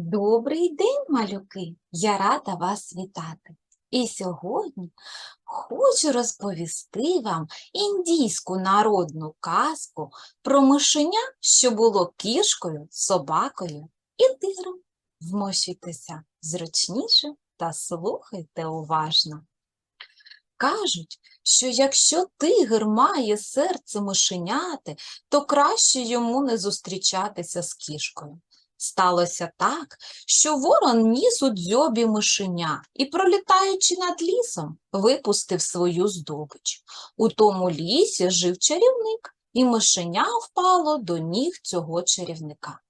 Добрий день, малюки! Я рада вас вітати. І сьогодні хочу розповісти вам індійську народну казку про мишеня, що було кішкою, собакою і тигром. Вмощуйтеся зручніше та слухайте уважно. Кажуть, що якщо тигр має серце мишеняти, то краще йому не зустрічатися з кішкою. Сталося так, що ворон ніс у дзьобі мишеня і, пролітаючи над лісом, випустив свою здобич. У тому лісі жив чарівник, і мишеня впало до ніг цього чарівника.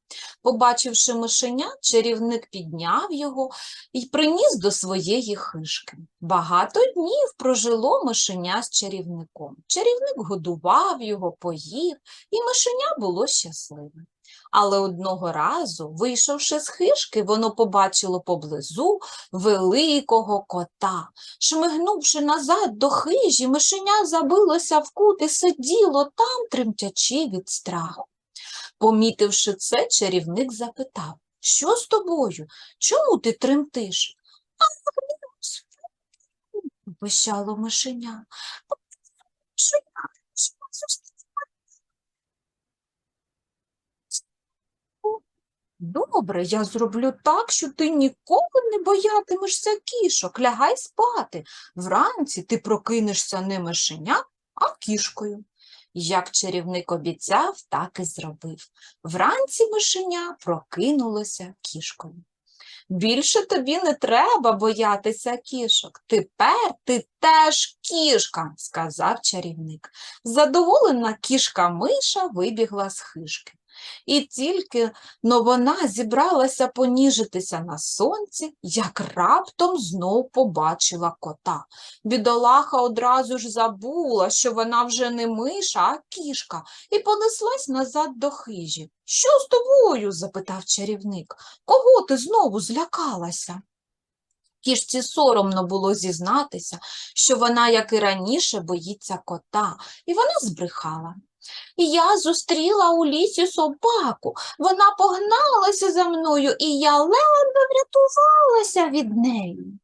Побачивши мишеня, чарівник підняв його і приніс до своєї хишки. Багато днів прожило мишеня з чарівником. Чарівник годував його, поїв, і мишеня було щасливе. Але одного разу, вийшовши з хишки, воно побачило поблизу великого кота. Шмигнувши назад до хижі, мишеня забилося в кут і сиділо там, тремтячи від страху. Помітивши це, чарівник запитав, що з тобою? Чому ти тремтиш? Ах, пищало мишеня. Що я? Що Добре, я зроблю так, що ти ніколи не боятимешся кішок. Лягай спати. Вранці ти прокинешся не мишеня, а кішкою. Як чарівник обіцяв, так і зробив. Вранці мишеня прокинулося кішкою. Більше тобі не треба боятися кішок. Тепер ти теж кішка, сказав чарівник. Задоволена кішка миша вибігла з хишки. І тільки но вона зібралася поніжитися на сонці, як раптом знов побачила кота. Бідолаха одразу ж забула, що вона вже не миша, а кішка, і понеслась назад до хижі. Що з тобою? запитав чарівник. Кого ти знову злякалася? Кішці соромно було зізнатися, що вона, як і раніше, боїться кота, і вона збрехала. Я зустріла у лісі собаку. Вона погналася за мною, і я ледве врятувалася від неї.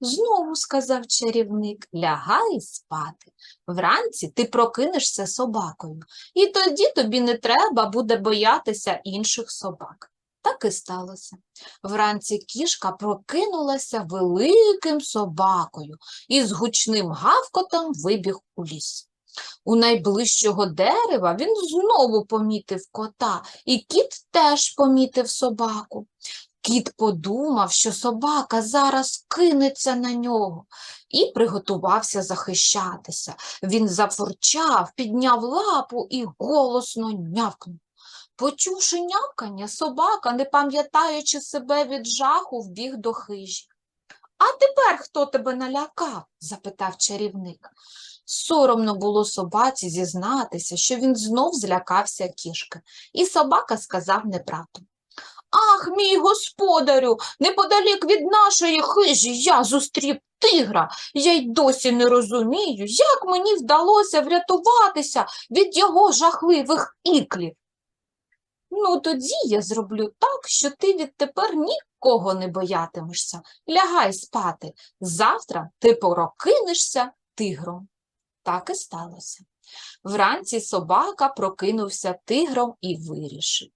Знову сказав чарівник, лягай спати. Вранці ти прокинешся собакою, і тоді тобі не треба буде боятися інших собак. Так і сталося. Вранці кішка прокинулася великим собакою і з гучним гавкотом вибіг у ліс. У найближчого дерева він знову помітив кота, і кіт теж помітив собаку. Кіт подумав, що собака зараз кинеться на нього, і приготувався захищатися. Він зафурчав, підняв лапу і голосно нявкнув. Почувши нявкання, собака, не пам'ятаючи себе від жаху, вбіг до хижі. А тепер хто тебе налякав? запитав чарівник. Соромно було собаці зізнатися, що він знов злякався кішки, і собака сказав неправду. Ах, мій господарю, неподалік від нашої хижі я зустрів тигра. Я й досі не розумію, як мені вдалося врятуватися від його жахливих іклів. Ну, тоді я зроблю так, що ти відтепер нікого не боятимешся. Лягай спати. Завтра ти прокинешся тигром. Так і сталося. Вранці собака прокинувся тигром і вирішив.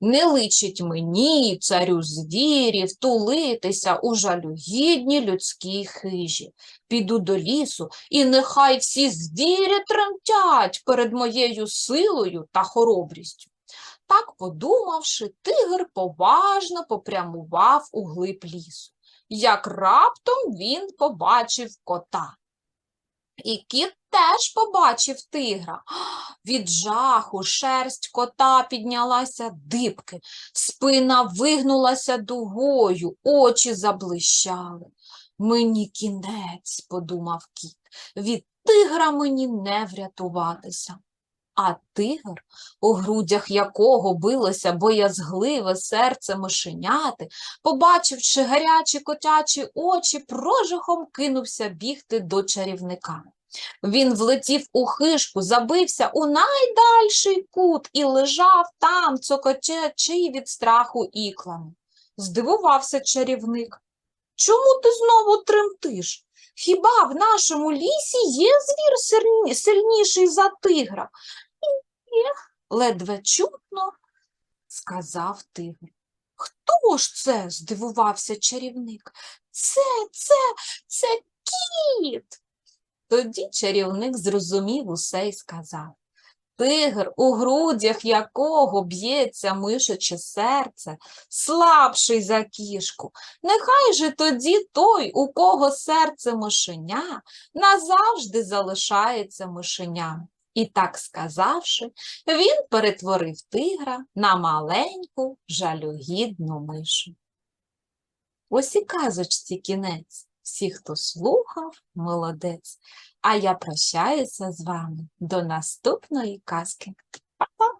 Не личить мені, царю звірів, тулитися у жалюгідній людській хижі. Піду до лісу, і нехай всі звірі тремтять перед моєю силою та хоробрістю. Так, подумавши, тигр поважно попрямував у глиб лісу. Як раптом він побачив кота. І кіт теж побачив тигра. Від жаху шерсть кота піднялася дибки, спина вигнулася дугою, очі заблищали. Мені кінець, подумав кіт, від тигра мені не врятуватися. А тигр, у грудях якого билося боязгливе серце мишеняти, побачивши гарячі котячі очі, прожихом кинувся бігти до чарівника. Він влетів у хишку, забився у найдальший кут і лежав там, цокочечи від страху іклами. Здивувався чарівник. Чому ти знову тремтиш? Хіба в нашому лісі є звір сильніший за тигра? Є, ледве чутно, сказав тигр. Хто ж це? здивувався чарівник. Це, це, це кіт. Тоді чарівник зрозумів усе й сказав. Тигр, у грудях якого б'ється мишаче серце, слабший за кішку. Нехай же тоді той, у кого серце мишеня, назавжди залишається мишеням. І так сказавши, він перетворив тигра на маленьку жалюгідну мишу. Ось і казочці кінець. Всі, хто слухав, молодець. А я прощаюся з вами до наступної казки. Па-па!